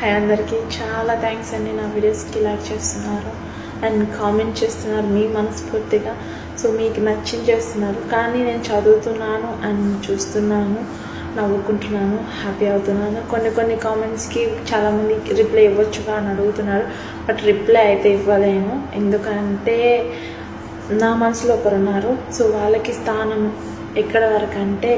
Hi అందరికీ. చాలా thanks అండి నా వీడియోస్కి లైక్ చేస్తున్నారు అండ్ కామెంట్ చేస్తున్నారు మీ మనస్ఫూర్తిగా. సో మీకు నచ్చింది చేస్తున్నారు. కానీ నేను చదువుతున్నాను అండ్ చూస్తున్నాను నవ్వుకుంటున్నాను హ్యాపీ అవుతున్నాను. కొన్ని కొన్ని కామెంట్స్కి చాలామంది రిప్లై ఇవ్వచ్చుగా అని అడుగుతున్నారు. బట్ రిప్లై అయితే ఇవ్వలేను. ఎందుకంటే నా మనసులో ఒకరు ఉన్నారు. సో వాళ్ళకి స్థానం ఎక్కడ వరకు అంటే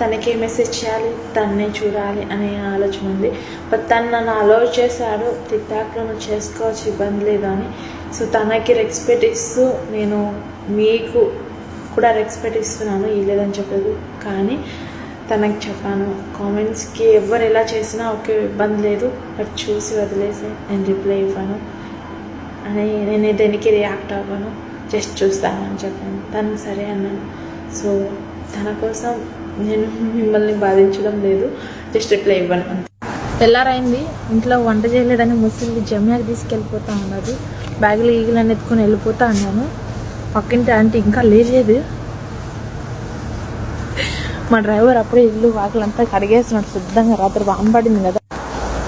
తనకే మెసేజ్ చేయాలి తన్నే చూడాలి అనే ఆలోచన ఉంది. బట్ తను నన్ను అలో చేశాడు టిక్టాక్లో నువ్వు చేసుకోవచ్చు ఇబ్బంది లేదు అని. సో తనకి రెస్పెక్ట్ ఇస్తూ నేను మీకు కూడా రెస్పెక్ట్ ఇస్తున్నాను ఇవ్వలేదని చెప్పలేదు. కానీ తనకి చెప్పాను కామెంట్స్కి ఎవరు ఎలా చేసినా ఒకే ఇబ్బంది లేదు. బట్ చూసి వదిలేసి నేను రిప్లై ఇవ్వను. అని నేను దేనికి రియాక్ట్ అవ్వను? జస్ట్ చూస్తానని చెప్పాను. తను సరే అన్నాను. సో తన కోసం నేను మిమ్మల్ని బాధించడం లేదు. జస్ట్ రిప్లై ఇవ్వను తెల్లారైంది ఇంట్లో వంట చేయలేదని ముసలి జమ్యాకి తీసుకెళ్ళిపోతా ఉన్నది బ్యాగులు ఈగలని ఎత్తుకొని వెళ్ళిపోతా అన్నాను. పక్కింటి ఆంటీ ఇంకా లేచేది. మా డ్రైవర్ అప్పుడే ఇల్లు వాకిలంతా కడిగేస్తున్నాడు. శుద్ధంగా రాత్రి వాన పడింది కదా.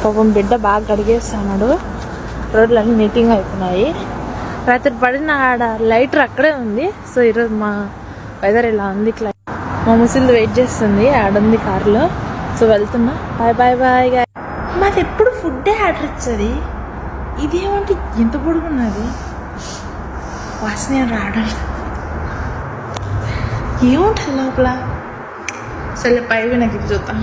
పాపం బిడ్డ బాగా కడిగేస్తున్నాడు. రోడ్లన్నీ నీట్గా అయిపోయినాయి. రాత్రి పడిన ఆడ లైటర్ అక్కడే ఉంది. సో ఈరోజు మా వెదర్ ఇలా ఉంది క్లై మా ముసిల్ది వెయిట్ చేస్తుంది ఆడుంది కారులో. సో వెళ్తున్నా. బాయ్ బాయ్ బాయ్ గాయ్ మాది ఎప్పుడు ఫుడ్డే ఆర్డర్ ఇచ్చేది ఇదేమంటే ఎంత పొడుగున్నది? వాసన రావడం ఏముంటుంది లోపల? సరే పైవి నాకు ఇది చూద్దాం.